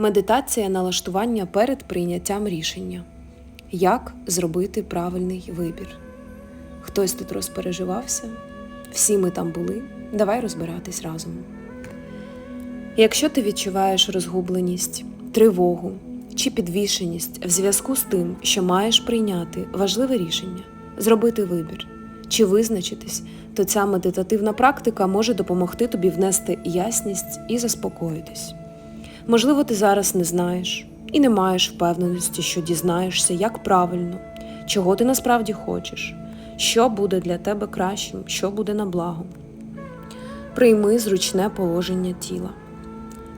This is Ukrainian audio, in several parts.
Медитація налаштування перед прийняттям рішення. Як зробити правильний вибір? Хтось тут розпереживався, всі ми там були. Давай розбиратись разом. Якщо ти відчуваєш розгубленість, тривогу чи підвішеність в зв'язку з тим, що маєш прийняти важливе рішення, зробити вибір чи визначитись, то ця медитативна практика може допомогти тобі внести ясність і заспокоїтись. Можливо, ти зараз не знаєш і не маєш впевненості, що дізнаєшся, як правильно, чого ти насправді хочеш, що буде для тебе кращим, що буде на благо. Прийми зручне положення тіла.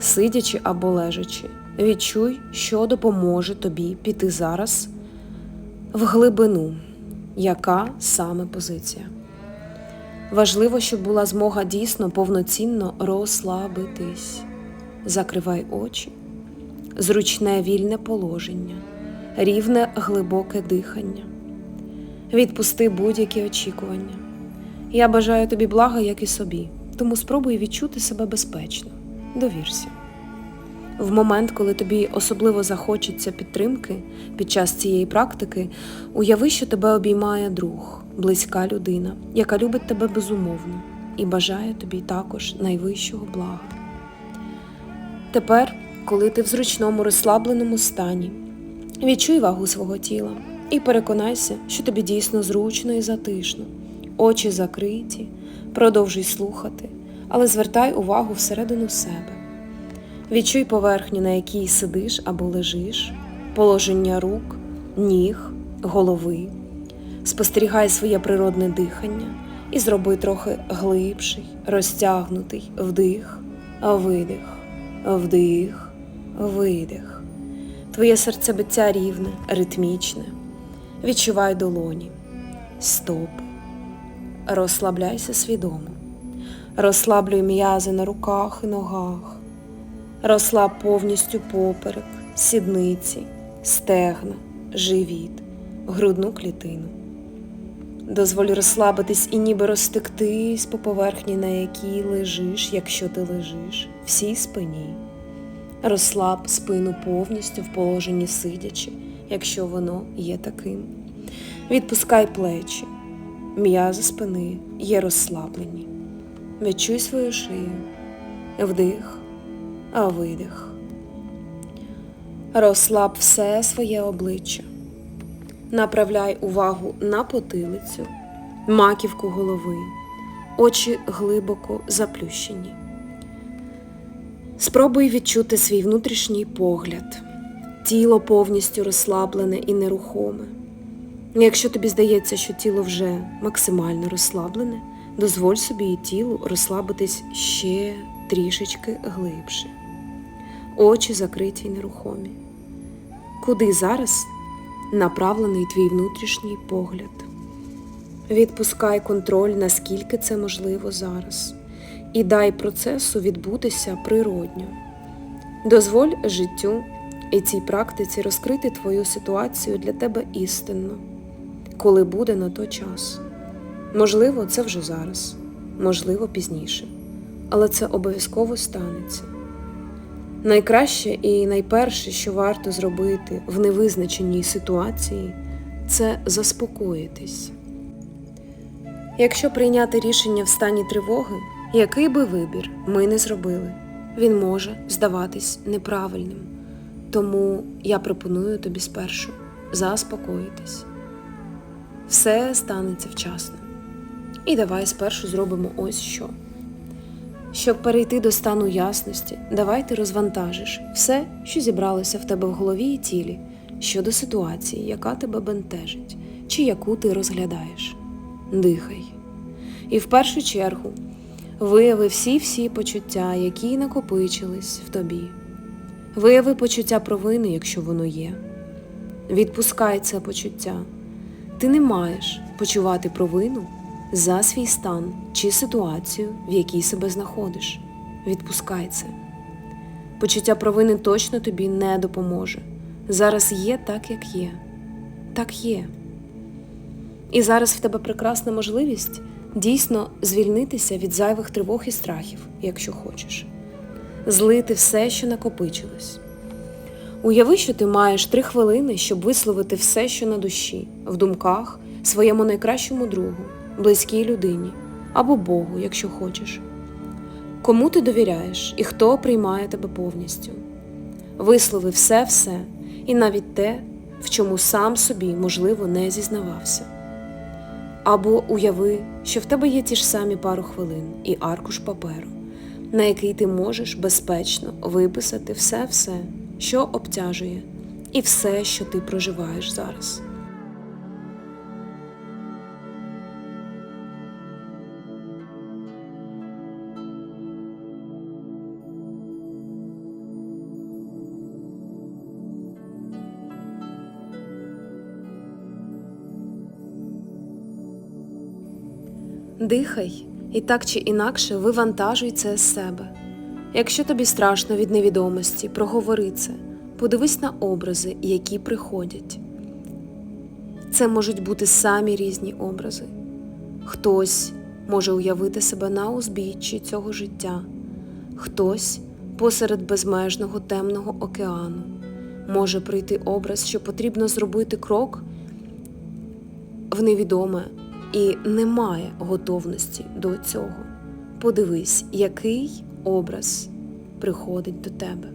Сидячи або лежачи, відчуй, що допоможе тобі піти зараз в глибину, яка саме позиція. Важливо, щоб була змога дійсно повноцінно розслабитись. Закривай очі, зручне вільне положення, рівне глибоке дихання. Відпусти будь-які очікування. Я бажаю тобі блага, як і собі, тому спробуй відчути себе безпечно. Довірся. В момент, коли тобі особливо захочеться підтримки під час цієї практики, уяви, що тебе обіймає друг, близька людина, яка любить тебе безумовно і бажає тобі також найвищого блага. Тепер, коли ти в зручному розслабленому стані, відчуй вагу свого тіла і переконайся, що тобі дійсно зручно і затишно. Очі закриті, продовжуй слухати, але звертай увагу всередину себе. Відчуй поверхню, на якій сидиш або лежиш, положення рук, ніг, голови. Спостерігай своє природне дихання і зроби трохи глибший, розтягнутий вдих, видих, вдих, видих. Твоє серцебиття рівне, ритмічне. Відчувай долоні, стопи. Розслабляйся свідомо. Розслаблюй м'язи на руках і ногах. Розслаб повністю поперек, сідниці, стегна, живіт, грудну клітину. Дозволь розслабитись і ніби розтектись по поверхні, на якій лежиш, якщо ти лежиш, всій спині. Розслаб спину повністю в положенні сидячи, якщо воно є таким. Відпускай плечі, м'язи спини є розслаблені. Відчуй свою шию, вдих, а видих. Розслаб все своє обличчя. Направляй увагу на потилицю, маківку голови, очі глибоко заплющені. Спробуй відчути свій внутрішній погляд, тіло повністю розслаблене і нерухоме. Якщо тобі здається, що тіло вже максимально розслаблене, дозволь собі і тілу розслабитись ще трішечки глибше. Очі закриті й нерухомі. Куди зараз направлений твій внутрішній погляд? Відпускай контроль, наскільки це можливо зараз, і дай процесу відбутися природньо. Дозволь життю і цій практиці розкрити твою ситуацію для тебе істинно, коли буде на то час. Можливо, це вже зараз, можливо, пізніше, але це обов'язково станеться. Найкраще і найперше, що варто зробити в невизначеній ситуації, це заспокоїтись. Якщо прийняти рішення в стані тривоги, який би вибір ми не зробили, він може здаватись неправильним. Тому я пропоную тобі спершу заспокоїтись. Все станеться вчасно. І давай спершу зробимо ось що. Щоб перейти до стану ясності, давай ти розвантажиш все, що зібралося в тебе в голові і тілі щодо ситуації, яка тебе бентежить, чи яку ти розглядаєш. Дихай. І в першу чергу вияви всі-всі почуття, які накопичились в тобі. Вияви почуття провини, якщо воно є. Відпускай це почуття. Ти не маєш почувати провину за свій стан чи ситуацію, в якій себе знаходиш. Відпускай це. Почуття провини точно тобі не допоможе. Зараз є так, як є. Так є. І зараз в тебе прекрасна можливість дійсно звільнитися від зайвих тривог і страхів, якщо хочеш, злити все, що накопичилось. Уяви, що ти маєш три хвилини, щоб висловити все, що на душі, в думках, своєму найкращому другу, близькій людині або Богу, якщо хочеш. Кому ти довіряєш і хто приймає тебе повністю? Вислови все-все і навіть те, в чому сам собі, можливо, не зізнавався. Або уяви, що в тебе є ті ж самі пару хвилин і аркуш паперу, на який ти можеш безпечно виписати все-все, що обтяжує, і все, що ти проживаєш зараз. Дихай і так чи інакше вивантажуй це з себе. Якщо тобі страшно від невідомості, проговори це, подивись на образи, які приходять. Це можуть бути самі різні образи. Хтось може уявити себе на узбіччі цього життя, хтось посеред безмежного темного океану. Може прийти образ, що потрібно зробити крок в невідоме і немає готовності до цього. Подивись, який образ приходить до тебе.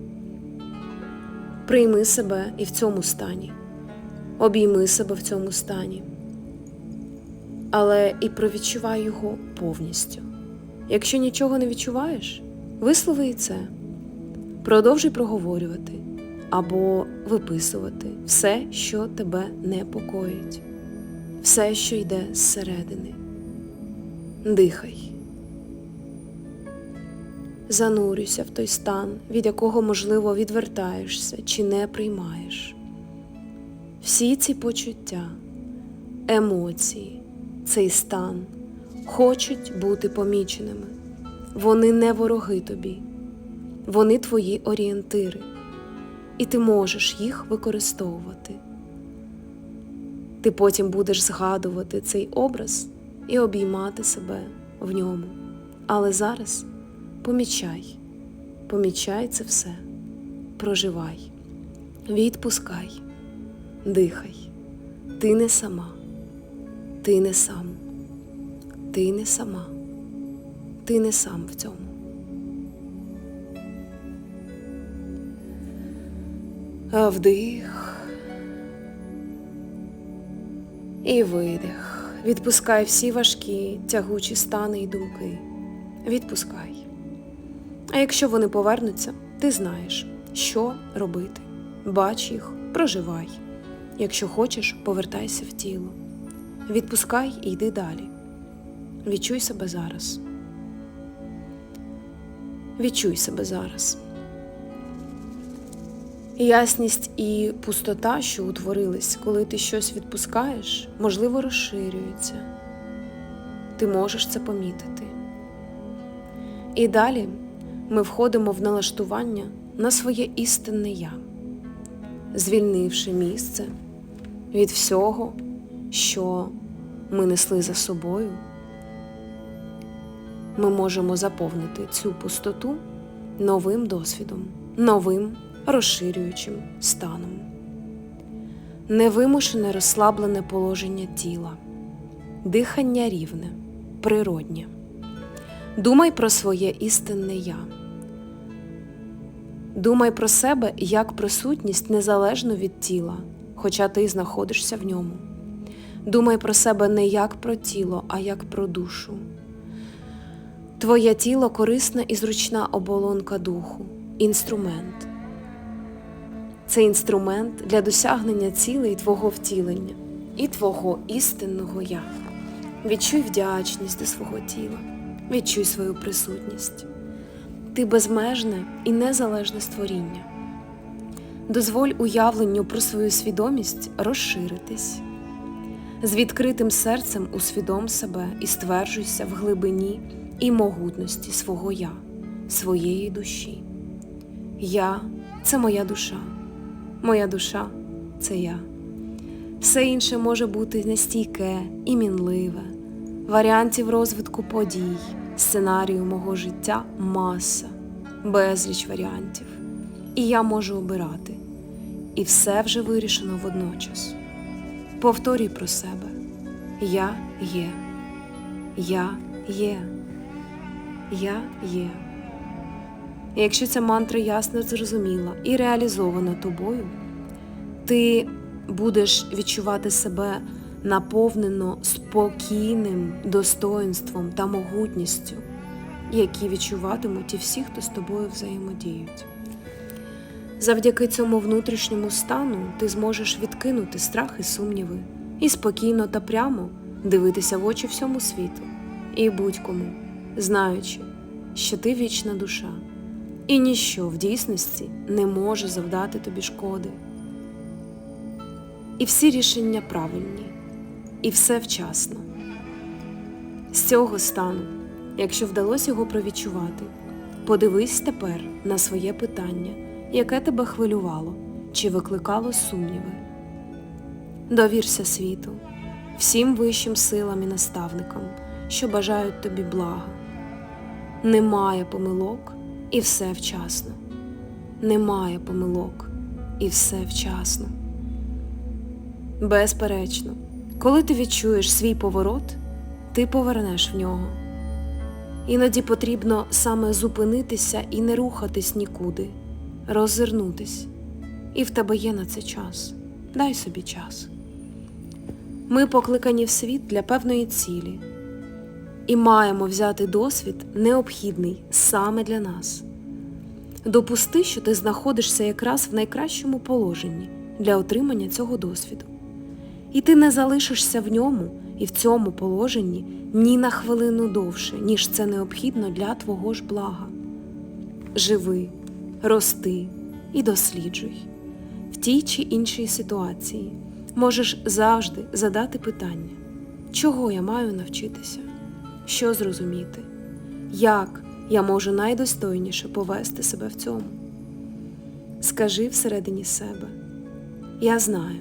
Прийми себе і в цьому стані, обійми себе в цьому стані, але і провідчувай його повністю. Якщо нічого не відчуваєш, вислови і це, продовжуй проговорювати або виписувати все, що тебе непокоїть все, що йде зсередини. Дихай. Занурюйся в той стан, від якого, можливо, відвертаєшся чи не приймаєш. Всі ці почуття, емоції, цей стан хочуть бути поміченими. Вони не вороги тобі, вони твої орієнтири, і ти можеш їх використовувати. Ти потім будеш згадувати цей образ і обіймати себе в ньому. Але зараз помічай, помічай це все, проживай, відпускай, дихай. Ти не сама, ти не сам, ти не сама, ти не сам в цьому. Вдих. І видих. Відпускай всі важкі, тягучі стани і думки. Відпускай. А якщо вони повернуться, ти знаєш, що робити. Бач їх, проживай. Якщо хочеш, повертайся в тіло. Відпускай і йди далі. Відчуй себе зараз. Відчуй себе зараз. Ясність і пустота, що утворились, коли ти щось відпускаєш, можливо, розширюються. Ти можеш це помітити. І далі ми входимо в налаштування на своє істинне я, звільнивши місце від всього, що ми несли за собою, ми можемо заповнити цю пустоту новим досвідом, новим розширюючим станом. Невимушене розслаблене положення тіла, дихання рівне, природнє. Думай про своє істинне я. Думай про себе як присутність незалежно від тіла, хоча ти знаходишся в ньому. Думай про себе не як про тіло, а як про душу. Твоє тіло корисна і зручна оболонка духу, інструмент. Це інструмент для досягнення цілей твого втілення і твого істинного я. Відчуй вдячність до свого тіла, відчуй свою присутність. Ти безмежне і незалежне створіння. Дозволь уявленню про свою свідомість розширитись. З відкритим серцем усвідом себе і стверджуйся в глибині і могутності свого я, своєї душі. Я це моя душа. Моя душа це я. Все інше може бути нестійке і мінливе, варіантів розвитку подій, сценарію мого життя маса, безліч варіантів. І я можу обирати, і все вже вирішено водночас. Повторюй про себе: Я є, я є, я є. І Якщо ця мантра ясно зрозуміла і реалізована тобою, ти будеш відчувати себе наповнено спокійним достоинством та могутністю, які відчуватимуть і всі, хто з тобою взаємодіють. Завдяки цьому внутрішньому стану ти зможеш відкинути страх і сумніви, і спокійно та прямо дивитися в очі всьому світу і будь-кому, знаючи, що ти вічна душа, і ніщо в дійсності не може завдати тобі шкоди. І всі рішення правильні, і все вчасно. З цього стану, якщо вдалося його провідчувати, подивись тепер на своє питання, яке тебе хвилювало чи викликало сумніви. Довірся світу, всім вищим силам і наставникам, що бажають тобі блага. Немає помилок і все вчасно. Немає помилок і все вчасно. Безперечно, коли ти відчуєш свій поворот, ти повернеш в нього. Іноді потрібно саме зупинитися і не рухатись нікуди, роззирнутись. І в тебе є на це час. Дай собі час. Ми покликані в світ для певної цілі і маємо взяти досвід необхідний саме для нас. Допусти, що ти знаходишся якраз в найкращому положенні для отримання цього досвіду. І ти не залишишся в ньому і в цьому положенні ні на хвилину довше, ніж це необхідно для твого ж блага. Живи, рости і досліджуй. В тій чи іншій ситуації можеш завжди задати питання, чого я маю навчитися, що зрозуміти, як я можу найдостойніше повести себе в цьому. Скажи всередині себе, я знаю.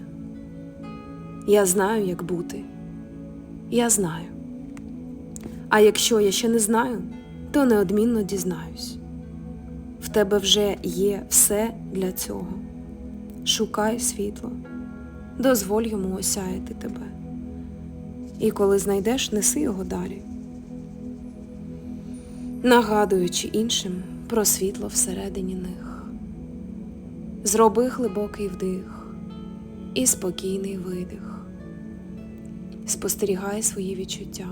Я знаю, як бути. Я знаю. А якщо я ще не знаю, то неодмінно дізнаюсь. В тебе вже є все для цього. Шукай світло, дозволь йому осяяти тебе. І коли знайдеш, неси його далі, нагадуючи іншим про світло всередині них. Зроби глибокий вдих і спокійний видих. Спостерігай свої відчуття.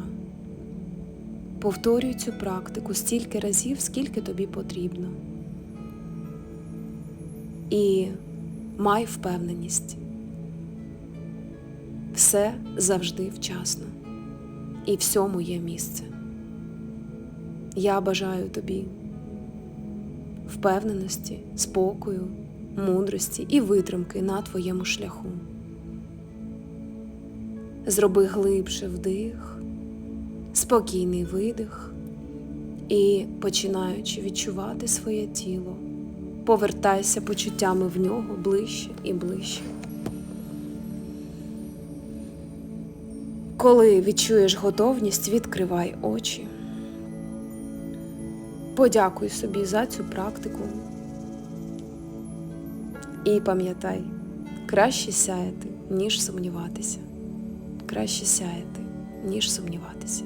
Повторюй цю практику стільки разів, скільки тобі потрібно. І май впевненість. Все завжди вчасно. І всьому є місце. Я бажаю тобі впевненості, спокою, мудрості і витримки на твоєму шляху. Зроби глибше вдих, спокійний видих і, починаючи відчувати своє тіло, повертайся почуттями в нього ближче і ближче. Коли відчуєш готовність, відкривай очі. Подякуй собі за цю практику. І пам'ятай, краще сяяти, ніж сумніватися краще сяяти, ніж сумніватися.